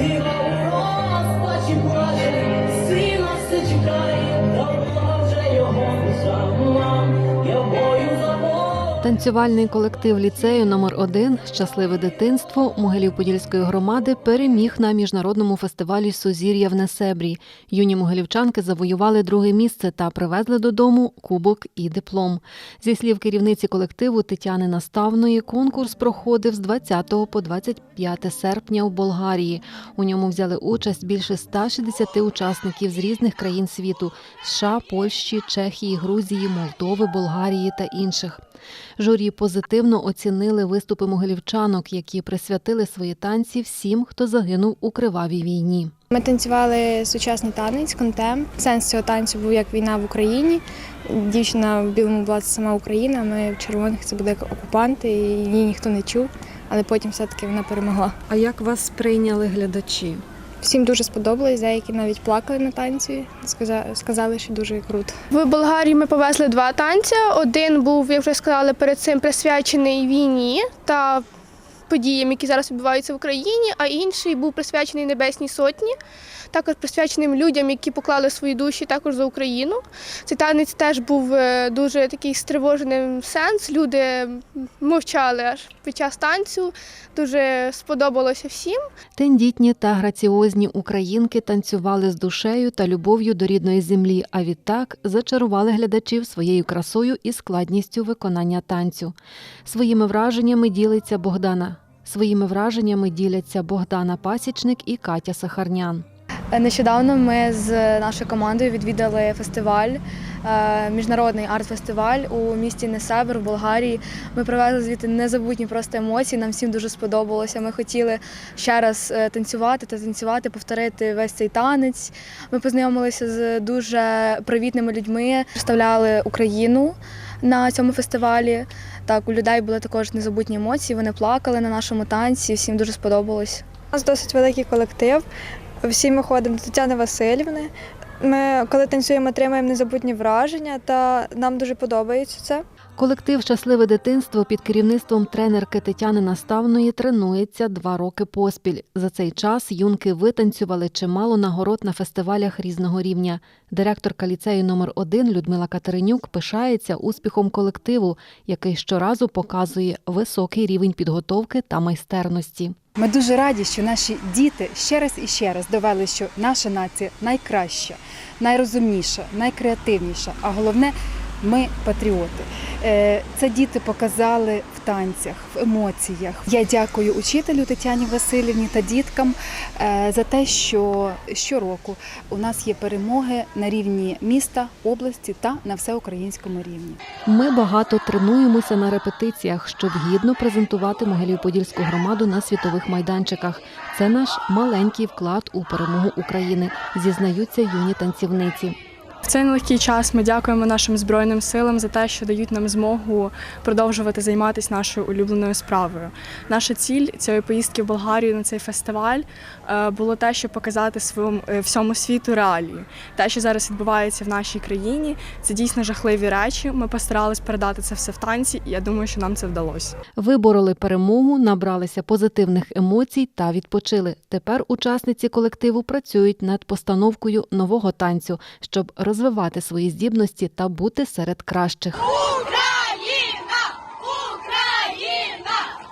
Viva! Танцювальний колектив ліцею номер 1 Щасливе дитинство Могилів-Подільської громади переміг на міжнародному фестивалі Сузір'я в Несебрі. Юні могилівчанки завоювали друге місце та привезли додому кубок і диплом. Зі слів керівниці колективу Тетяни Наставної, конкурс проходив з 20 по 25 серпня у Болгарії. У ньому взяли участь більше 160 учасників з різних країн світу США, Польщі, Чехії, Грузії, Молдови, Болгарії та інших. Журі позитивно оцінили виступи могилівчанок, які присвятили свої танці всім, хто загинув у кривавій війні. Ми танцювали сучасний танець, контем. Сенс цього танцю був як війна в Україні. Дівчина в білому була це сама Україна. Ми в червоних це були окупанти, і її ніхто не чув. Але потім все-таки вона перемогла. А як вас сприйняли глядачі? Всім дуже сподобалось, деякі навіть плакали на танці, сказа- сказали, що дуже круто. В Болгарії ми повезли два танці. Один був, як вже сказали, перед цим присвячений війні та подіям, які зараз відбуваються в Україні, а інший був присвячений Небесній Сотні, також присвяченим людям, які поклали свої душі також за Україну. Цей танець теж був е, дуже такий стривоженим сенс. Люди мовчали аж під час танцю. Дуже сподобалося всім. Тендітні та граціозні українки танцювали з душею та любов'ю до рідної землі, а відтак зачарували глядачів своєю красою і складністю виконання танцю. Своїми враженнями ділиться Богдана. Своїми враженнями діляться Богдана Пасічник і Катя Сахарнян. Нещодавно ми з нашою командою відвідали фестиваль, е, міжнародний арт-фестиваль у місті Несебр в Болгарії. Ми привезли звідти незабутні просто емоції. Нам всім дуже сподобалося. Ми хотіли ще раз е, танцювати та танцювати, повторити весь цей танець. Ми познайомилися з дуже привітними людьми, представляли Україну на цьому фестивалі. Так, у людей були також незабутні емоції. Вони плакали на нашому танці. Всім дуже сподобалось. У нас досить великий колектив. Всі ми ходимо до Тетяни Васильівни. Ми, коли танцюємо, отримуємо незабутні враження, та нам дуже подобається це. Колектив Щасливе дитинство під керівництвом тренерки Тетяни Наставної тренується два роки поспіль. За цей час юнки витанцювали чимало нагород на фестивалях різного рівня. Директорка ліцею номер 1 Людмила Катеринюк пишається успіхом колективу, який щоразу показує високий рівень підготовки та майстерності. Ми дуже раді, що наші діти ще раз і ще раз довели, що наша нація найкраща, найрозумніша, найкреативніша, а головне ми патріоти. Е, Це діти показали в танцях, в емоціях. Я дякую учителю Тетяні Васильівні та діткам е, за те, що щороку у нас є перемоги на рівні міста, області та на всеукраїнському рівні. Ми багато тренуємося на репетиціях, щоб гідно презентувати Могилів-Подільську громаду на світових майданчиках. Це наш маленький вклад у перемогу України, зізнаються юні танцівниці. В цей нелегкий час ми дякуємо нашим збройним силам за те, що дають нам змогу продовжувати займатися нашою улюбленою справою. Наша ціль цієї поїздки в Болгарію на цей фестиваль е, було те, щоб показати своєму е, всьому світу реалії. Те, що зараз відбувається в нашій країні, це дійсно жахливі речі. Ми постарались передати це все в танці, і я думаю, що нам це вдалося. Вибороли перемогу, набралися позитивних емоцій та відпочили. Тепер учасниці колективу працюють над постановкою нового танцю, щоб розвивати свої здібності та бути серед кращих.